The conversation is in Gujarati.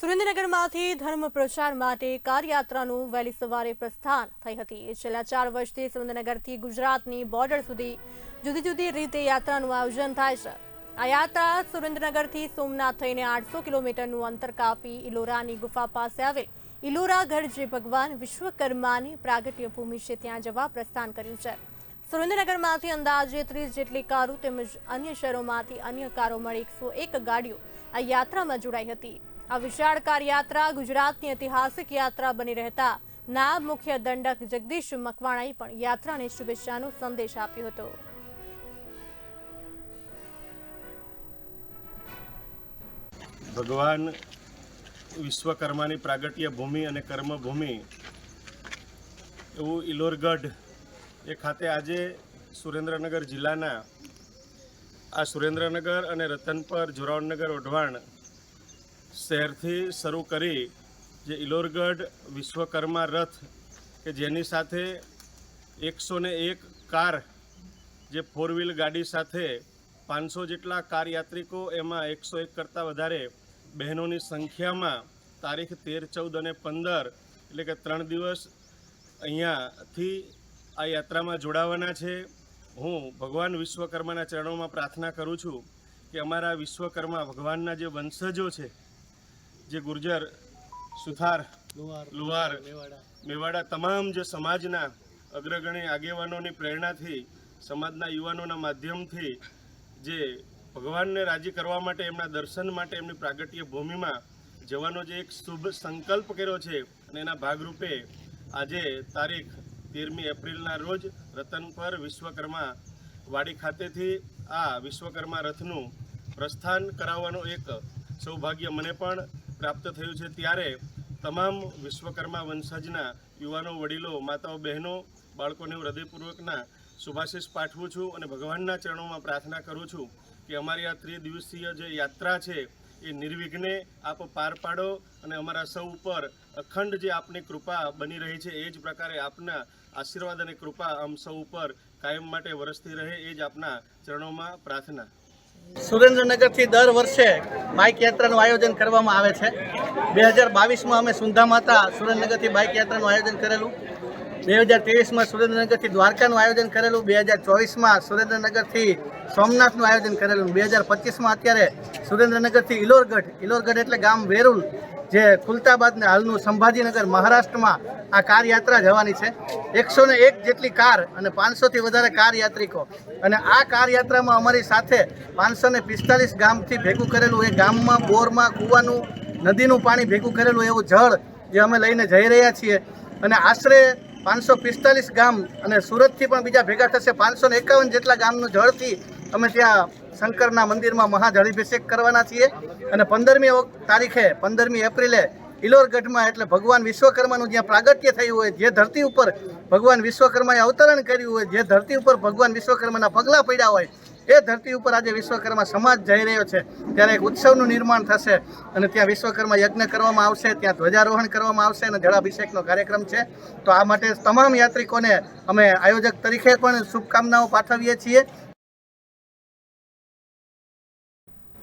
સુરેન્દ્રનગરમાંથી ધર્મ પ્રચાર માટે કારયાત્રાનું વહેલી સવારે પ્રસ્થાન થઈ હતી. છેલ્લા ચાર વર્ષથી સુરેન્દ્રનગરથી ગુજરાતની બોર્ડર સુધી જુદી જુદી રીતે યાત્રાનું આયોજન થાય છે. આ યાત્રા સુરેન્દ્રનગરથી સોમનાથ થઈને આઠસો કિલોમીટરનું અંતર કાપી ઇલોરાની ગુફા પાસે આવેલ ઇલોરાગઢ જે ભગવાન વિશ્વકર્માની પ્રાગટ્ય ભૂમિ છે ત્યાં જવા પ્રસ્થાન કર્યું છે. સુરેન્દ્રનગરમાંથી અંદાજે ત્રીસ જેટલી કારો તેમજ અન્ય શહેરોમાંથી અન્ય કારો મળી એકસો એક ગાડીઓ આ યાત્રામાં જોડાઈ હતી. આ વિશાળ કાર યાત્રા ગુજરાતની ઐતિહાસિક યાત્રા બની રહેતા નાયબ મુખ્ય દંડક જગદીશ મકવાણાએ પણ યાત્રાને શુભેચ્છાનો સંદેશ આપ્યો હતો. ભગવાન વિશ્વકર્માની પ્રાગટ્ય ભૂમિ અને કર્મભૂમિ એવું ઇલોરગઢ એ ખાતે આજે સુરેન્દ્રનગર જિલ્લાના આ સુરેન્દ્રનગર અને રતનપર જોરાવનગર વઢવાણ શહેરથી શરૂ કરી જે ઇલોરગઢ, વિશ્વકર્મા રથ, કે જેની સાથે એકસો ને એક કાર જે ફોર વ્હીલ ગાડી સાથે પાંચસો જેટલા કાર યાત્રિકો એમાં એકસો એક કરતાં વધારે બહેનોની સંખ્યામાં તારીખ તેર, ચૌદ અને પંદર એટલે કે ત્રણ દિવસ અહીંયાથી આ યાત્રામાં જોડાવાના છે. હું ભગવાન વિશ્વકર્માના ચરણોમાં પ્રાર્થના કરું છું કે અમારા વિશ્વકર્મા ભગવાનના જે વંશજો છે જે ગુર્જર સુથાર લુહાર મેવાડા. તમામ જે સમાજના અગ્રગણી આગેવાનોની પ્રેરણાથી સમાજના યુવાનોના માધ્યમથી જે ભગવાનને રાજી કરવા માટે એમના દર્શન માટે એમની પ્રાગટ્ય ભૂમિમાં જવાનો જે એક શુભ સંકલ્પ કર્યો છે અને એના ભાગરૂપે આજે તારીખ તેરમી એપ્રિલના રોજ રતનપર વિશ્વકર્મા વાડી ખાતેથી આ વિશ્વકર્મા રથનું પ્રસ્થાન કરાવવાનો એક સૌભાગ્ય મને પણ પ્રાપ્ત થયું છે ત્યારે તમામ વિશ્વકર્મા વંશજના યુવાનો વડીલો, માતાઓ, બહેનો, બાળકોને હૃદયપૂર્વકના શુભાશીષ પાઠવું છું અને ભગવાનના ચરણોમાં પ્રાર્થના કરું છું કે અમારી આ ત્રિદિવસીય જે યાત્રા છે એ નિર્વિઘ્ને આપ પાર પાડો અને અમારા સૌ ઉપર અખંડ જે આપની કૃપા બની રહી છે એ જ પ્રકારે આપના આશીર્વાદ અને કૃપા આમ સૌ ઉપર કાયમ માટે વરસતી રહે એ જ આપના ચરણોમાં પ્રાર્થના. સુરેન્દ્રનગરથી દર વર્ષે બાઇક યાત્રાનું આયોજન કરવામાં આવે છે. બે હજાર બાવીસમાં અમે સુંધા માતા સુરેન્દ્રનગરથી બાઇક યાત્રાનું આયોજન કરેલું. બે હજાર ત્રેવીસમાં સુરેન્દ્રનગરથી દ્વારકાનું આયોજન કરેલું. બે હજાર ચોવીસમાં સુરેન્દ્રનગરથી સોમનાથનું આયોજન કરેલું. બે હજાર પચીસમાં અત્યારે સુરેન્દ્રનગરથી ઇલોરગઢ ઇલોરગઢ એટલે ગામ વેરુલ જે ખુલતાબાદ ને હાલનું સંભાજીનગર મહારાષ્ટ્રમાં આ કાર યાત્રા જવાની છે. એકસો ને એક જેટલી કાર અને પાંચસોથી વધારે કાર યાત્રિકો. અને આ કાર યાત્રામાં અમારી સાથે પાંચસો ને પિસ્તાલીસ ગામથી ભેગું કરેલું એ ગામમાં, બોરમાં, કૂવાનું, નદીનું પાણી ભેગું કરેલું એવું જળ જે અમે લઈને જઈ રહ્યા છીએ. અને આશરે પાંચસો પિસ્તાલીસ ગામ અને સુરતથી પણ બીજા ભેગા થશે. પાંચસો એકાવન જેટલા ગામનું જળથી અમે ત્યાં શંકરના મંદિરમાં મહાજળાભિષેક કરવાના છીએ. અને પંદરમી તારીખે, પંદરમી એપ્રિલે ઇલોરગઢમાં એટલે ભગવાન વિશ્વકર્માનું જ્યાં પ્રાગટ્ય થયું હોય, જે ધરતી ઉપર ભગવાન વિશ્વકર્માએ અવતરણ કર્યું હોય, જે ધરતી ઉપર ભગવાન વિશ્વકર્માના પગલાં પડ્યા હોય, એ ધરતી ઉપર આજે વિશ્વકર્મા સમાજ જઈ રહ્યો છે. ત્યારે એક ઉત્સવનું નિર્માણ થશે અને ત્યાં વિશ્વકર્મા યજ્ઞ કરવામાં આવશે, ત્યાં ધ્વજારોહણ કરવામાં આવશે અને જળાભિષેકનો કાર્યક્રમ છે. તો આ માટે તમામ યાત્રિકોને અમે આયોજક તરીકે પણ શુભકામનાઓ પાઠવીએ છીએ.